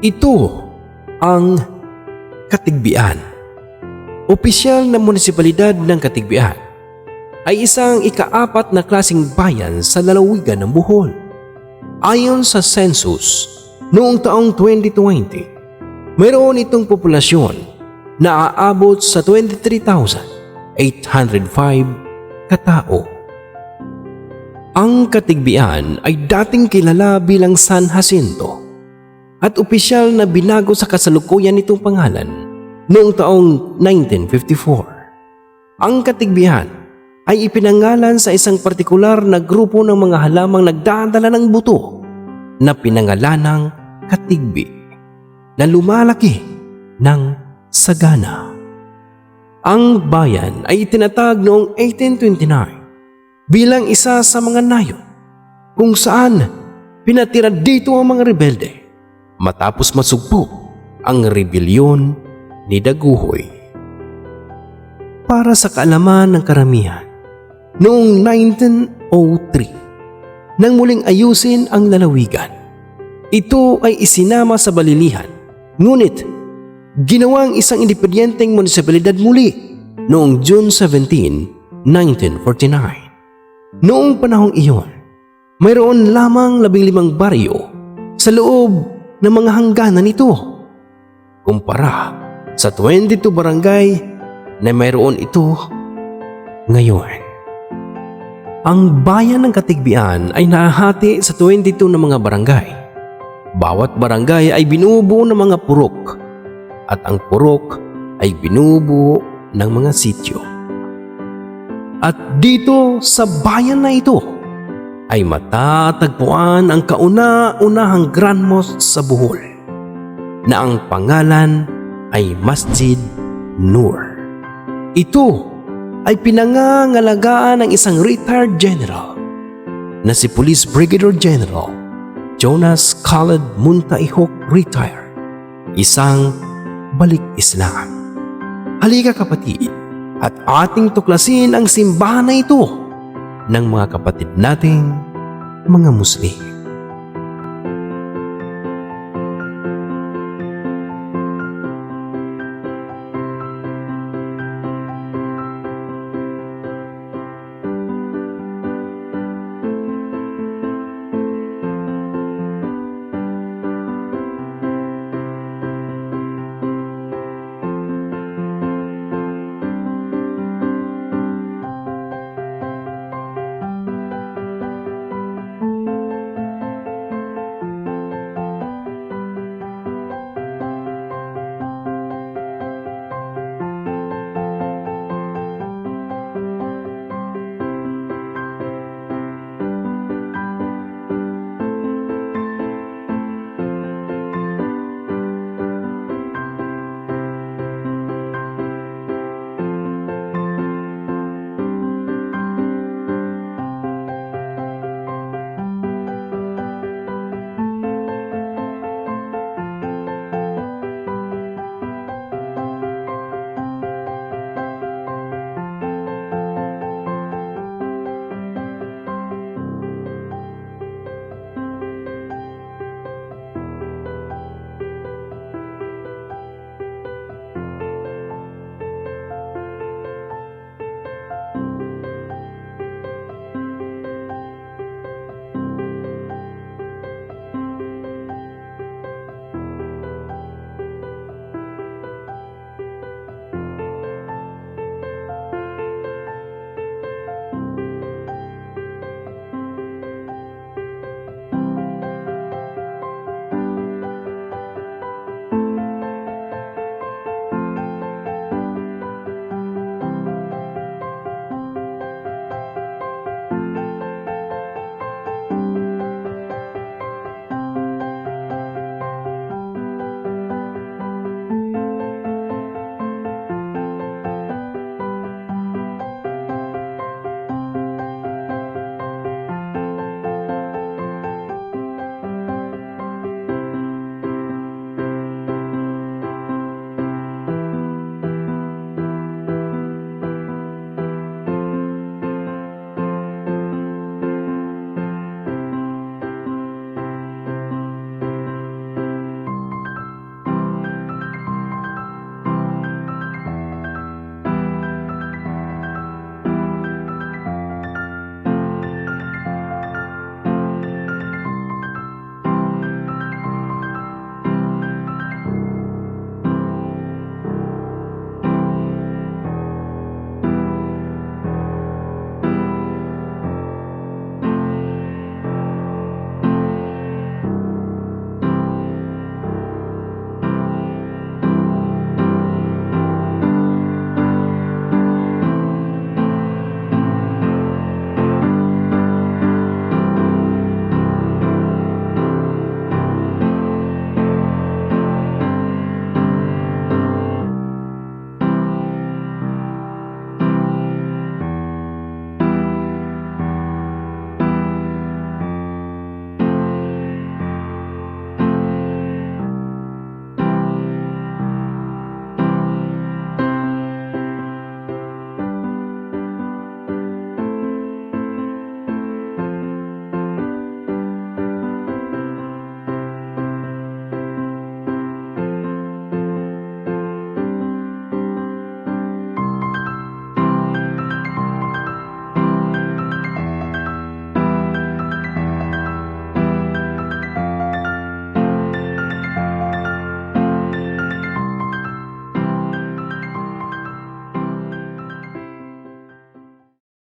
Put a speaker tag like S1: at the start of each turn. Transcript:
S1: Ito ang Katigbian. Opisyal na munisipalidad ng Katigbian ay isang ikaapat na klasing bayan sa lalawigan ng Bohol. Ayon sa census noong taong 2020, mayroon itong populasyon na aabot sa 23,805 katao. Ang Katigbian ay dating kilala bilang San Jacinto at opisyal na binago sa kasalukuyan nitong pangalan noong taong 1954. Ang Katigbian ay ipinangalan sa isang partikular na grupo ng mga halamang nagdadala ng buto na pinangalanang Katigbi na lumalaki ng sagana. Ang bayan ay itinatag noong 1829 bilang isa sa mga nayo kung saan pinatira dito ang mga rebelde matapos masugpo ang rebelyon ni Daguhoy. Para sa kaalaman ng karamihan, noong 1903, nang muling ayusin ang lalawigan, ito ay isinama sa balilihan, ngunit ginawang isang independyenteng munisipalidad muli noong June 17, 1949. Noong panahong iyon, mayroon lamang labing limang baryo sa loob ng mga hangganan nito. Kumpara sa 22 barangay na mayroon ito ngayon. Ang bayan ng Katigbian ay nahati sa 22 na mga barangay. Bawat barangay ay binubuo ng mga purok at ang purok ay binubuo ng mga sityo. At dito sa bayan na ito ay matatagpuan ang kauna-unahang Grand Mosque sa Bohol na ang pangalan ay Masjid Nur. Ito ay pinangangalagaan ng isang retired general na si Police Brigadier General Jonas Khaled Muntaihok Retire, isang balik Islam. Halika kapatid at ating tuklasin ang simbahan na ito ng mga kapatid nating mga Muslim.